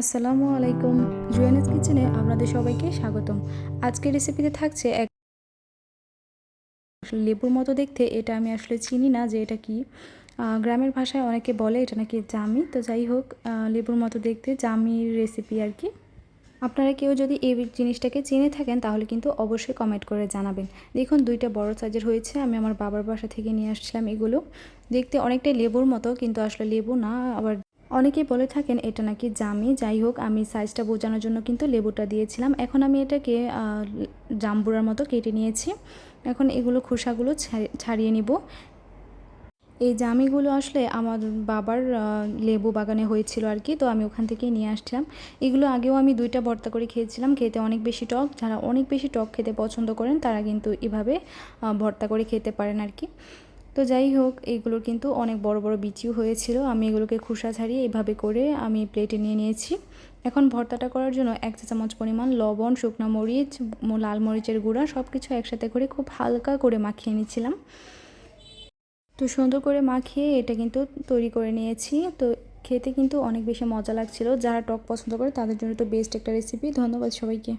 আসসালামু আলাইকুম। জুয়ানিস কিচেনে আপনাদের সবাইকে স্বাগতম। আজকের রেসিপিতে থাকছে এক লেবুর মতো দেখতে। এটা আমি আসলে চিনি না যে এটা কি। গ্রামের ভাষায় অনেকে বলে এটা নাকি জামি। তো যাই হোক লেবুর মতো দেখতে, জামির রেসিপি আর কি। আপনারা কেউ যদি এই জিনিসটাকে চিনে থাকেন, তাহলে কিন্তু অবশ্যই কমেন্ট করে জানাবেন। দেখুন, দুইটা বড় সাইজের হয়েছে। আমি আমার বাবার বাসা থেকে নিয়ে আসছিলাম এগুলো। দেখতে অনেকটাই লেবুর মতো, কিন্তু আসলে লেবু না, আবার অনেকেই বলে থাকেন, এটা নাকি জামি? যাই হোক, আমি সাইজটা বোঝানোর জন্য কিন্তু লেবুটা দিয়েছিলাম। এখন আমি এটাকে জাম্বুরার মতো কেটে নিয়েছি। এখন এগুলো খোসাগুলো ছাড়িয়ে নিব। এই জামিগুলো আসলে আমার বাবার লেবু বাগানে হয়েছিল আর কি তো আমি ওখান থেকেই নিয়ে আসছিলাম। এগুলো আগেও আমি দুইটা ভর্তা করে খেয়েছিলাম। খেতে অনেক বেশি টক। যারা অনেক বেশি টক খেতে পছন্দ করেন, তারা কিন্তু এভাবে ভর্তা করে খেতে পারেন আর কি তো যাই হোক এইগুলোর কিন্তু অনেক বড় বড় বিচিও হয়েছিল। আমি এগুলোকে খোসা ছাড়িয়ে এইভাবে করে আমি প্লেটে নিয়ে নিয়েছি। এখন ভর্তাটা করার জন্য এক চা চামচ পরিমাণ লবণ, শুকনো মরিচ লাল মরিচের গুঁড়া সব কিছু একসাথে করে খুব হালকা করে মাখিয়ে নিচ্ছিলাম তো সুন্দর করে মাখিয়ে এটা কিন্তু তৈরি করে নিয়েছি। তো খেতে কিন্তু অনেক বেশি মজা লাগছিল। যারা টক পছন্দ করে তাদের জন্য তো বেস্ট একটা রেসিপি ধন্যবাদ সবাইকে।